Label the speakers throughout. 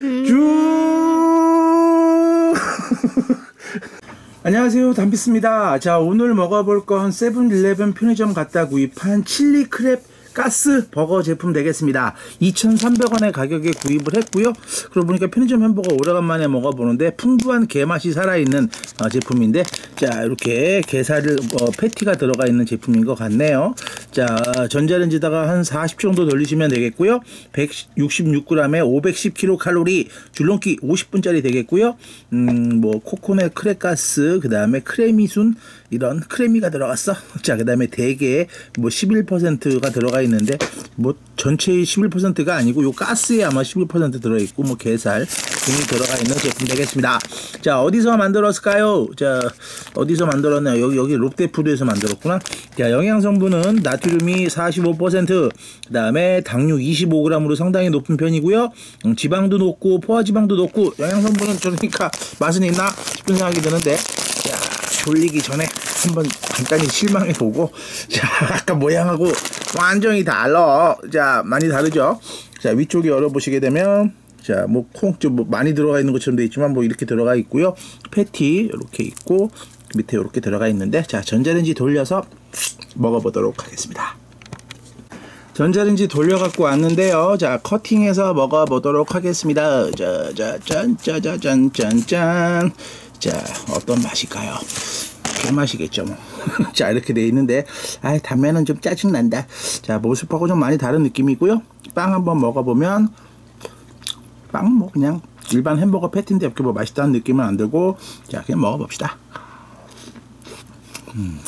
Speaker 1: 쭉 안녕하세요. 담비스입니다. 자 오늘 먹어볼 건 세븐일레븐 편의점 갔다 구입한 칠리 크랩 가스 버거 제품 되겠습니다. 2,300원의 가격에 구입을 했고요. 그러고 보니까 편의점 햄버거 오래간만에 먹어보는데 풍부한 게맛이 살아있는 어, 제품인데 자 이렇게 게살을 어, 패티가 들어가 있는 제품인 것 같네요 자 전자레인지다가 한 40초 정도 돌리시면 되겠고요. 166g에 510kcal 줄넘기 50분짜리 되겠고요. 음 뭐 코코넛 크랙가스 그 다음에 크레미순 이런 크레미가 들어갔어. 자 그 다음에 대게 뭐 11%가 들어가 있는데 뭐 전체의 11%가 아니고 요 가스에 아마 11% 들어있고 뭐 게살 등이 들어가 있는 제품 되겠습니다. 자 어디서 만들었을까요? 자 어디서 만들었나요 여기 여기 롯데푸드에서 만들었구나. 자 영양 성분은 나트륨이 45%그 다음에 당류 25g으로 상당히 높은 편이고요. 음, 지방도 높고 포화지방도 높고 영양 성분은 저러니까 맛은 있나 싶은 생각이 드는데 돌리기 전에 한번 간단히 실망해 보고 자 아까 모양하고 완전히 달라 자 많이 다르죠 자 위쪽에 열어보시게 되면 자 뭐 콩좀 뭐 많이 들어가 있는 것처럼 되어 있지만 뭐 이렇게 들어가 있고요 패티 이렇게 있고 밑에 이렇게 들어가 있는데 자 전자레인지 돌려서 먹어보도록 하겠습니다 전자레인지 돌려갖고 왔는데요. 자, 커팅해서 먹어보도록 하겠습니다. 자, 자, 짠, 짜자잔, 짠, 짠. 자, 어떤 맛일까요? 개맛이겠죠, 뭐. 자, 이렇게 돼 있는데, 아 단면은 좀 짜증난다. 자, 모습하고 좀 많이 다른 느낌이고요. 빵 한번 먹어보면, 빵뭐 그냥 일반 햄버거 패티인데 이렇게 뭐 맛있다는 느낌은 안 들고, 자, 그냥 먹어봅시다. 음.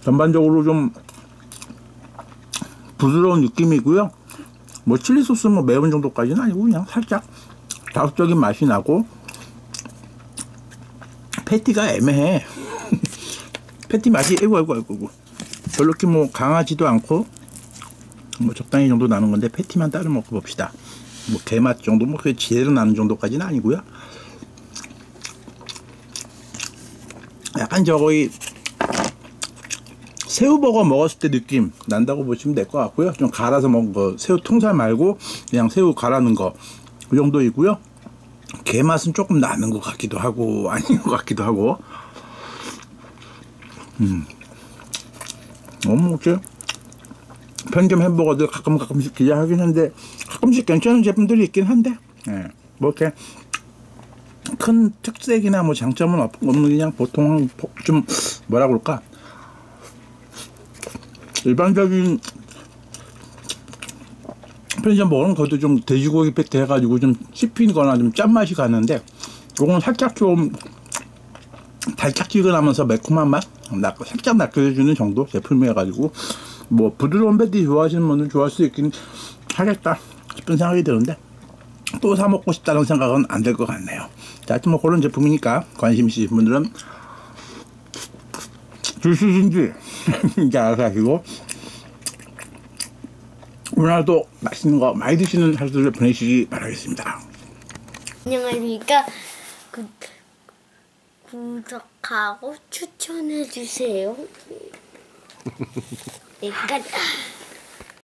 Speaker 1: 전반적으로 좀 부드러운 느낌이고요. 뭐 칠리 소스 뭐 매운 정도까지는 아니고 그냥 살짝 자극적인 맛이 나고 패티가 애매해. 패티 맛이 에고 에고 에고 별로 이렇게 뭐 강하지도 않고 뭐 적당히 정도 나는 건데 패티만 따로 먹고 봅시다. 뭐 게맛 정도 뭐 그게 제대로 나는 정도까지는 아니고요. 약간 저거의 새우버거 먹었을 때 느낌 난다고 보시면 될 것 같고요. 좀 갈아서 먹은 거 새우 통살 말고 그냥 새우 갈아는 거 그 정도이고요. 게 맛은 조금 나는 것 같기도 하고 아닌 것 같기도 하고. 음. 너무 먹지? 편의점 햄버거들 가끔 가끔씩 기대하긴 한데 가끔씩 괜찮은 제품들이 있긴 한데 예. 뭐 이렇게 큰 특색이나 뭐 장점은 없는 그냥 보통 좀 뭐라 그럴까 일반적인 편의점 먹으면 그것도 좀 돼지고기 패트 해가지고 좀 씹히거나 좀 짠맛이 가는데 요건 살짝 좀 달짝지근하면서 매콤한 맛? 살짝 낚여주는 정도 제품이어가지고 뭐 부드러운 패티 좋아하시는 분은 좋아할 수 있긴 하겠다 싶은 생각이 드는데 또 사 먹고 싶다는 생각은 안 될 것 같네요. 자 하여튼 뭐 그런 제품이니까 관심 있으신 분들은 드시든지 이제 알아서 하시고 오늘도 맛있는 거 많이 드시는 하루를 보내시기 바라겠습니다.
Speaker 2: 안녕하십니까. 구, 구독하고 추천해주세요. 그러니까